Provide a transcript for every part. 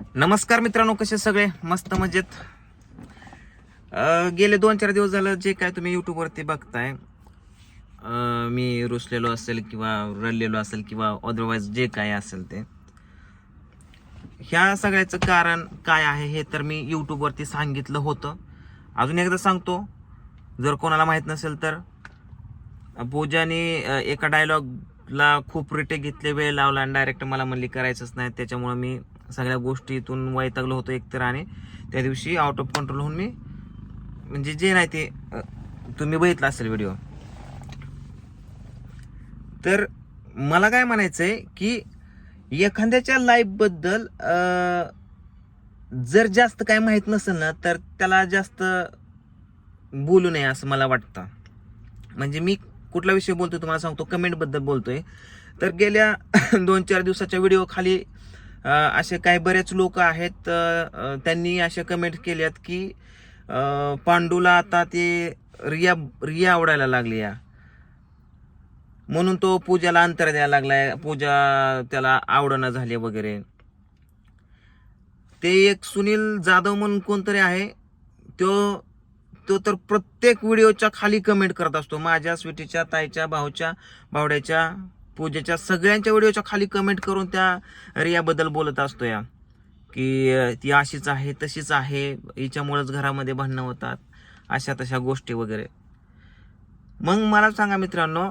नमस्कार मित्रांनो कसे सगळे? मस्त मजेत. गेले दोन चार दिवस झालं जे काय तुम्ही यूट्यूबवरती बघताय मी रुसलेलो असेल किंवा रडलेलो असेल किंवा अदरवाईज जे काय असेल ते. ह्या सगळ्याचं कारण काय आहे हे तर मी यूट्यूबवरती सांगितलं होतं. अजून एकदा सांगतो जर कोणाला माहीत नसेल तर पूजाने एका डायलॉगला खूप रिटे घेतले वेळ लावला आणि डायरेक्ट मला म्हणली करायचंच नाही. त्याच्यामुळं मी सगळ्या गोष्टीतून वैतागलो होतो एकतर आणि त्या दिवशी आउट ऑफ कंट्रोल होऊन मी म्हणजे जे नाही ते तुम्ही बघितलं असेल व्हिडिओ तर मला काय म्हणायचं आहे की एखाद्याच्या लाईफबद्दल जर जास्त काय माहीत नसेल ना तर त्याला जास्त बोलू नये असं मला वाटतं. म्हणजे मी कुठला विषय बोलतोय तुम्हाला सांगतो कमेंटबद्दल बोलतोय. तर गेल्या दोन चार दिवसाच्या व्हिडिओ खाली असे काही बरेच लोक आहेत त्यांनी असे कमेंट केल्यात की पांडूला आता ते रिया रिया आवडायला लागली या. म्हणून तो पूजाला अंतर द्यायला लागलाय पूजा त्याला आवडणं झाली वगैरे. ते एक सुनील जाधव म्हणून कोणतरी आहे तो तो तर प्रत्येक व्हिडिओच्या खाली कमेंट करत असतो माझ्या स्वीटीच्या ताईच्या भाऊच्या भावड्याच्या. पूजेच्या सगळ्यांच्या व्हिडिओच्या खाली कमेंट करून त्या रियाबद्दल बोलत असतो या. की ती अशीच आहे तशीच आहे हिच्यामुळेच घरामध्ये भांडणं होतात अशा तशा गोष्टी वगैरे. मग मला सांगा मित्रांनो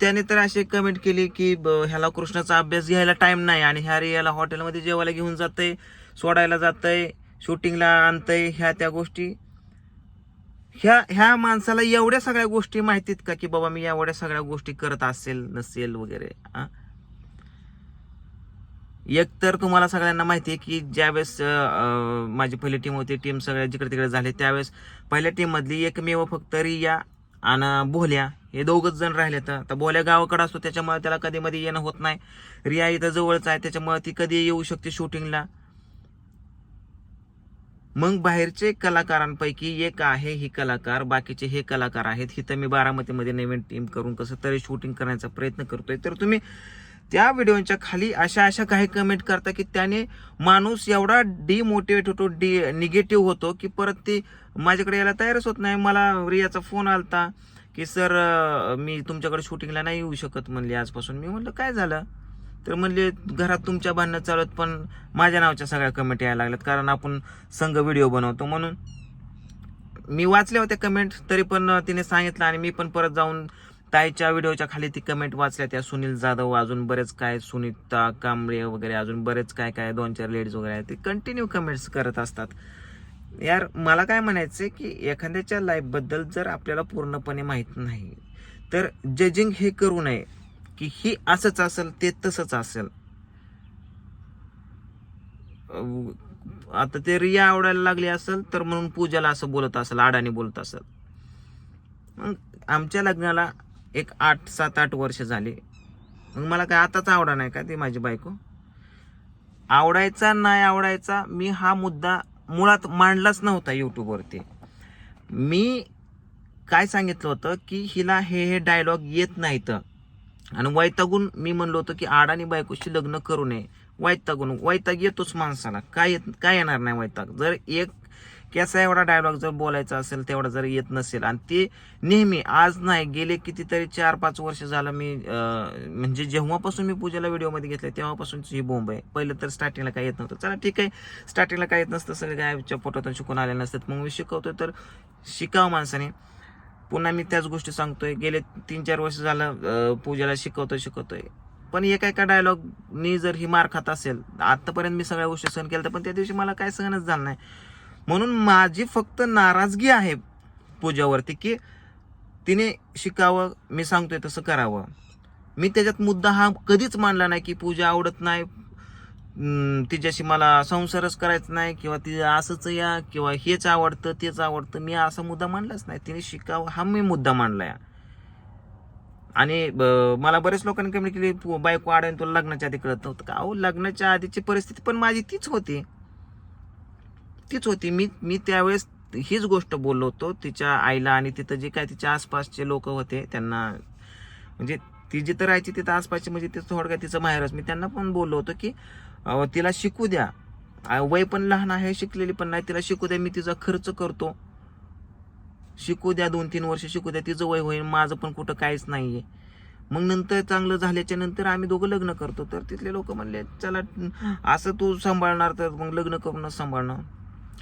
त्याने तर अशी कमेंट केली की ब- ह्याला कृष्णाचा अभ्यास घ्यायला टाईम नाही आणि ह्या रियाला हॉटेलमध्ये जेवायला घेऊन जातंय सोडायला जातंय शूटिंगला आणतंय ह्या त्या गोष्टी. ह्या ह्या माणसाला एवढ्या सगळ्या गोष्टी माहितीत का की बाबा मी एवढ्या सगळ्या गोष्टी करत असेल नसेल वगैरे एक तर तुम्हाला सगळ्यांना माहिती आहे की ज्यावेळेस माझी पहिली टीम होती टीम सगळ्या जिकडे तिकडे झाले त्यावेळेस पहिल्या टीममधली एकमेव फक्त रिया आणि बोल्या हे दोघंच जण राहिले तर. आता बोल्या गावाकडे असतो त्याच्यामुळे त्याला कधी मध्ये येणं होत नाही. रिया इथं जवळच आहे त्याच्यामुळे ती कधी येऊ शकते शूटिंगला मग बाहेरचे कलाकारांपैकी एक आहे ही कलाकार बाकीचे हे कलाकार आहेत. हिथं मी बारामतीमध्ये नवीन टीम करून कसं तरी शूटिंग करण्याचा प्रयत्न करतोय. तर तुम्ही त्या व्हिडिओच्या खाली अशा अशा काही कमेंट करता की त्याने माणूस एवढा डिमोटिवेट होतो डी निगेटिव्ह होतो की परत ती माझ्याकडे यायला तयारच होत नाही. मला रियाचा फोन आलता की सर मी तुमच्याकडे शूटिंगला नाही येऊ शकत म्हणले आजपासून. मी म्हणलं काय झालं? तर म्हणले घरात तुमच्या भांडणं चालत पण माझ्या नावाच्या सगळ्या कमेंट यायला लागल्यात कारण आपण संघ व्हिडिओ बनवतो. म्हणून मी वाचल्या होत्या कमेंट तरी पण तिने सांगितलं आणि मी पण परत जाऊन ताईच्या व्हिडिओच्या खाली ती कमेंट वाचल्या त्या सुनील जाधव अजून बरेच काय सुनीता कांबळे वगैरे अजून बरेच काय काय दोन चार लेडीज वगैरे आहेत ते कंटिन्यू कमेंट्स करत असतात. यार मला काय म्हणायचंय की एखाद्याच्या लाईफबद्दल जर आपल्याला पूर्णपणे माहीत नाही तर जजिंग हे करू नये. की ही असंच असेल ते तसंच असेल. आता ते रिया आवडायला लागली असेल तर म्हणून पूजाला असं बोलत असेल आडाने बोलत असेल. मग आमच्या लग्नाला एक आठ सात आठ वर्ष झाली. मग मला काय आताच आवडा नाही का ती माझी बायको? आवडायचा नाही आवडायचा मी हा मुद्दा मुळात मांडलाच नव्हता यूट्यूबवरती मी काय सांगितलं होतं की हिला हे हे डायलॉग येत नाहीत. आणि वैतागून मी म्हणलो होतो की आडाणी बायकोशी लग्न करू नये. वैतागून. वैताग येतोच माणसाला. काय येत काय येणार नाही वैताग. जर एक कसा एवढा डायलॉग जर बोलायचा असेल तेवढा जर येत नसेल. आणि ते नेहमी आज नाही गेले कितीतरी चार पाच वर्ष झालं मी म्हणजे जेव्हापासून मी पूजेला व्हिडिओमध्ये घेतलं तेव्हापासूनची ही बोंब आहे. पहिलं तर स्टार्टिंगला काय येत नव्हतं. चला ठीक आहे. स्टार्टिंगला काय येत नसतं सगळे गायच्या पोटातून शिकून आले नसतात. मग मी शिकवतो तर शिकावं माणसाने. पुन्हा मी त्याच गोष्टी सांगतोय. गेले तीन चार वर्ष झालं पूजेला शिकवतोय शिकवतोय. पण एका एका डायलॉगनी जर ही मार खात असेल आतापर्यंत मी सगळ्या गोष्टी सहन केल्या पण त्या दिवशी मला काय सहनच झालं नाही. म्हणून माझी फक्त नाराजगी आहे पूजावरती की तिने शिकावं मी सांगतोय तसं करावं. मी त्याच्यात मुद्दा हा कधीच मांडला नाही की पूजा आवडत नाही तिच्याशी मला संसारच करायचा नाही किंवा ती असंच या किंवा हेच आवडतं तेच आवडतं. मी असा मुद्दा मांडलाच नाही. तिने शिकावं हा मी मुद्दा मांडलाय आणि ब- मला बरेच लोकांनी कमेंट केली बायको आडाने तुला लग्नाच्या आधी कळत नव्हतं का? अहो लग्नाच्या आधीची परिस्थिती पण माझी तीच होती. तीच होती. मी मी त्यावेळेस हीच गोष्ट बोललो होतो तिच्या आईला आणि तिथं जे काय तिच्या आसपासचे लोक होते त्यांना. म्हणजे ती जिथं राहायची तिथं आसपासची म्हणजे तिथं थोडक्यात तिचं माहेरच मी त्यांना पण बोललो होतो की तिला शिकू द्या. वय पण लहान आहे शिकलेली पण नाही. तिला शिकू द्या मी तिचा खर्च करतो. शिकू द्या दोन तीन वर्ष शिकू द्या तिचं वय होईल माझं पण कुठं काहीच नाही आहे मग नंतर चांगलं झाल्याच्यानंतर आम्ही दोघं लग्न करतो. तर तिथले लोक म्हणले चला असं तू सांभाळणार तर मग लग्न करूनच सांभाळणं.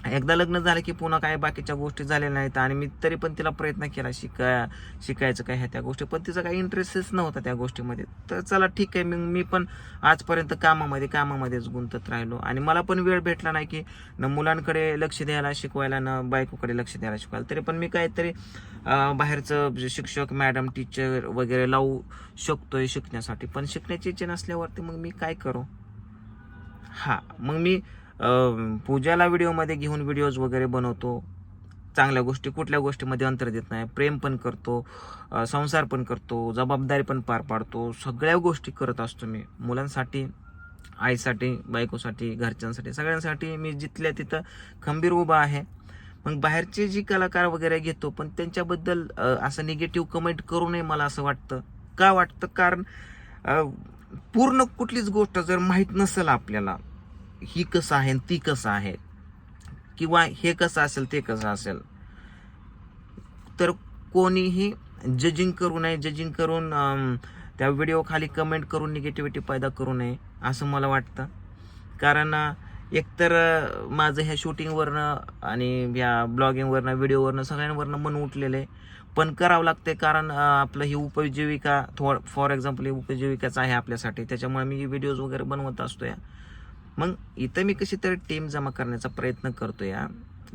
एकदा लग्न झालं की पुन्हा काय बाकीच्या गोष्टी झालेल्या नाहीत आणि मी तरी पण तिला प्रयत्न केला शिकाय शिकायचं काय ह्या त्या गोष्टी पण तिचा काही इंटरेस्टच नव्हता त्या गोष्टीमध्ये. तर चला ठीक आहे मग मी पण आजपर्यंत कामामध्ये कामामध्येच गुंतत राहिलो. आणि मला पण वेळ भेटला नाही की न मुलांकडे लक्ष द्यायला शिकवायला न बायकोकडे लक्ष द्यायला शिकवायला. तरी पण मी काहीतरी बाहेरचं शिक्षक मॅडम टीचर वगैरे लावू शकतोय शिकण्यासाठी. पण शिकण्याची इच्छा नसल्यावरती मग मी काय करू? हा मग मी पूजाला व्हिडिओमध्ये घेऊन व्हिडिओज वगैरे बनवतो. चांगल्या गोष्टी कुठल्या गोष्टीमध्ये अंतर देत नाही. प्रेम पण करतो संसार पण करतो जबाबदारी पण पार पाडतो. सगळ्या गोष्टी करत असतो मी. मुलांसाठी आईसाठी बायकोसाठी घरच्यांसाठी सगळ्यांसाठी मी जिथल्या तिथं खंबीर उभा आहे. मग बाहेरचे जी कलाकार वगैरे घेतो पण त्यांच्याबद्दल असं निगेटिव्ह कमेंट करू नये मला असं वाटतं. का वाटतं? कारण पूर्ण कुठलीच गोष्ट जर माहीत नसेल आपल्याला ही कसं आहे आणि ती कसं आहे? किंवा हे कसं असेल ते कसं असेल? तर कोणीही जजिंग करू नये जजिंग करून त्या व्हिडिओ खाली कमेंट करून निगेटिव्हिटी पैदा करू नये असं मला वाटतं. कारण एकतर माझं ह्या शूटिंगवरनं आणि ह्या ब्लॉगिंगवरनं व्हिडिओवरनं सगळ्यांवरनं मन उठलेलं आहे. पण करावं लागते कारण आपलं ही उपजीविका थोड फॉर एक्झाम्पल ही उपजीविकाच आहे आपल्यासाठी. त्याच्यामुळे मी व्हिडिओज वगैरे बनवत असतो या मग इथं मी कशी तरी टीम जमा करण्याचा प्रयत्न करतो या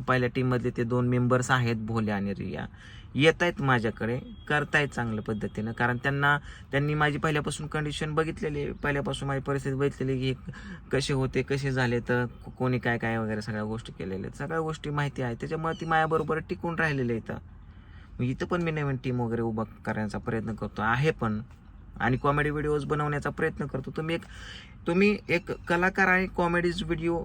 पहिल्या टीममधले ते दोन मेंबर्स आहेत भोले आणि रिया. येत आहेत माझ्याकडे करतायत चांगल्या पद्धतीनं. कारण त्यांना त्यांनी माझी पहिल्यापासून कंडिशन बघितलेली आहे. पहिल्यापासून माझी परिस्थिती बघितलेली की कसे होते कसे झाले तर कोणी काय काय वगैरे सगळ्या गोष्टी केलेल्या आहेत. सगळ्या गोष्टी माहिती आहे त्याच्यामुळे ती माझ्याबरोबर टिकून राहिलेली आहे इथं. इथं पण मी नवीन टीम वगैरे उभा करण्याचा प्रयत्न करतो आहे पण. आणि कॉमेडी व्हिडिओज बनवण्याचा प्रयत्न करतो. तुम्ही एक तुम्ही एक कलाकार आणि कॉमेडीज व्हिडिओ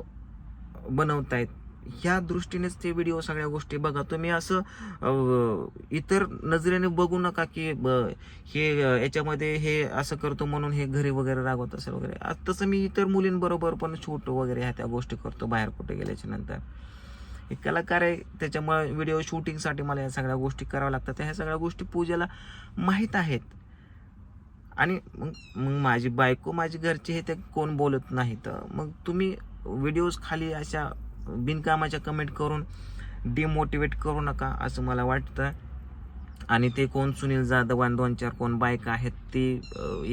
बनवतायत. ह्या दृष्टीनेच ते व्हिडिओ सगळ्या गोष्टी बघा. तुम्ही असं इतर नजरेने बघू नका की ब- हे याच्यामध्ये हे असं करतो म्हणून हे घरी वगैरे रागवत असेल वगैरे. तसं मी इतर मुलींबरोबर पण शूट वगैरे ह्या त्या गोष्टी करतो बाहेर कुठे गेल्याच्यानंतर. एक कलाकार आहे त्याच्यामुळे व्हिडिओ शूटिंगसाठी मला या सगळ्या गोष्टी कराव्या लागतात. ह्या सगळ्या गोष्टी पूजेला माहीत आहेत. आणि मग मग माझी बायको माझी घरचे हे ते कोण बोलत नाहीत मग तुम्ही व्हिडिओज खाली अशा बिनकामाच्या कमेंट करून डिमोटिवेट करू नका असं मला वाटतं. आणि ते कोण सुनील जाधव आणि दोन चार कोण बायका आहेत ते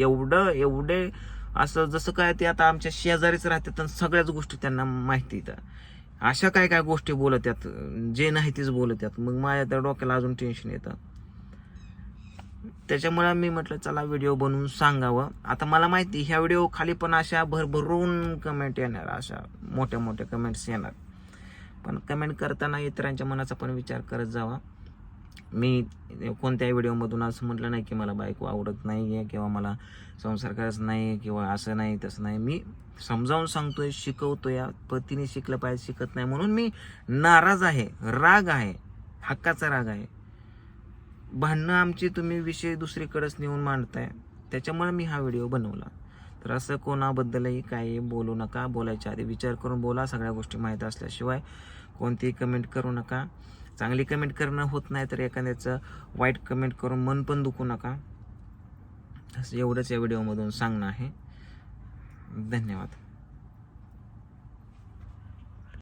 एवढं एवढे असं जसं काय ते आता आमच्या शेजारीच राहतात आणि सगळ्याच गोष्टी त्यांना माहिती तर अशा काय काय गोष्टी बोलत आहेत जे नाही तेच बोलत आहेत मग माझ्या त्या डोक्याला अजून टेन्शन येतं. त्याच्यामुळे मी म्हटलं चला व्हिडिओ बनवून सांगावं. आता मला माहिती ह्या व्हिडिओ खाली पण अशा भरभरून कमेंट येणार अशा मोठ्या मोठ्या कमेंट्स येणार. पण कमेंट करताना इतरांच्या मनाचा पण विचार करत जावा. मी कोणत्याही व्हिडिओमधून असं म्हटलं नाही की मला बायको आवडत नाही आहे किंवा मला संसार करायचा नाही किंवा असं नाही तसं नाही. मी समजावून सांगतोय शिकवतो या पतीने शिकलं पाहिजे शिकत नाही म्हणून मी नाराज आहे राग आहे हक्काचा राग आहे. भांडणं आमची तुम्ही विषय दुसरीकडेच नेऊन मांडताय. त्याच्यामुळे मी हा व्हिडिओ बनवला. तर असं कोणाबद्दलही काही बोलू नका. बोलायच्या आधी विचार करून बोला. सगळ्या गोष्टी माहीत असल्याशिवाय कोणतीही कमेंट करू नका. चांगली कमेंट करणं होत नाही तर एखाद्याचं वाईट कमेंट करून मन पण दुखू नका. असं एवढंच या व्हिडिओमधून सांगणं आहे. धन्यवाद.